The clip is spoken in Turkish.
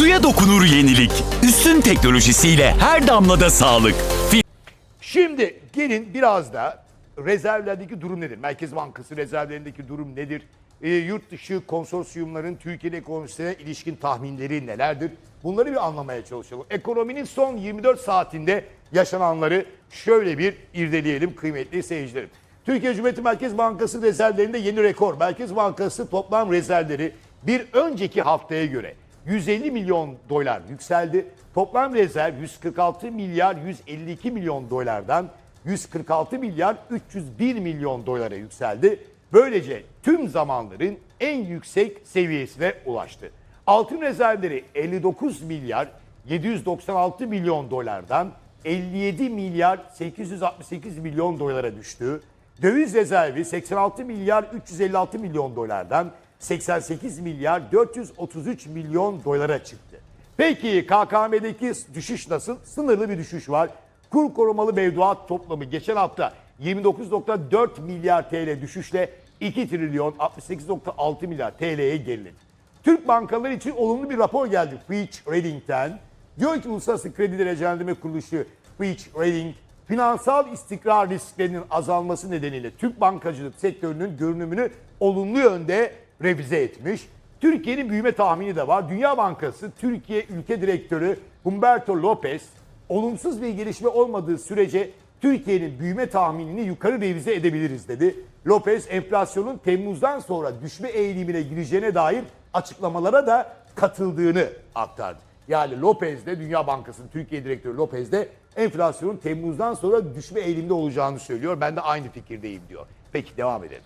Suya dokunur yenilik. Üstün teknolojisiyle her damlada sağlık. Şimdi gelin biraz da rezervlerdeki durum nedir? Merkez Bankası rezervlerindeki durum nedir? E, yurt dışı konsorsiyumların Türkiye ekonomisine ilişkin tahminleri nelerdir? Bunları bir anlamaya çalışalım. Ekonominin son 24 saatinde yaşananları şöyle bir irdeleyelim kıymetli seyircilerim. Türkiye Cumhuriyeti Merkez Bankası rezervlerinde yeni rekor. Merkez Bankası toplam rezervleri bir önceki haftaya göre 150 milyon dolar yükseldi. Toplam rezerv 146 milyar 152 milyon dolardan 146 milyar 301 milyon dolara yükseldi. Böylece tüm zamanların en yüksek seviyesine ulaştı. Altın rezervleri 59 milyar 796 milyon dolardan 57 milyar 868 milyon dolara düştü. Döviz rezervi 86 milyar 356 milyon dolardan 88 milyar 433 milyon dolara çıktı. Peki KKM'deki düşüş nasıl? Sınırlı bir düşüş var. Kur korumalı mevduat toplamı geçen hafta 29.4 milyar TL düşüşle 2 trilyon 68.6 milyar TL'ye geriledi. Türk bankaları için olumlu bir rapor geldi Fitch Rating'ten. Diyor ki Uluslararası Kredi Derecelendirme Kuruluşu Fitch Rating finansal istikrar risklerinin azalması nedeniyle Türk bankacılık sektörünün görünümünü olumlu yönde revize etmiş. Türkiye'nin büyüme tahmini de var. Dünya Bankası Türkiye Ülke Direktörü Humberto Lopez olumsuz bir gelişme olmadığı sürece Türkiye'nin büyüme tahminini yukarı revize edebiliriz dedi. Lopez enflasyonun Temmuz'dan sonra düşme eğilimine gireceğine dair açıklamalara da katıldığını aktardı. Yani Lopez de Dünya Bankası'nın Türkiye Direktörü Lopez de enflasyonun Temmuz'dan sonra düşme eğilimde olacağını söylüyor. Ben de aynı fikirdeyim diyor. Peki devam edelim.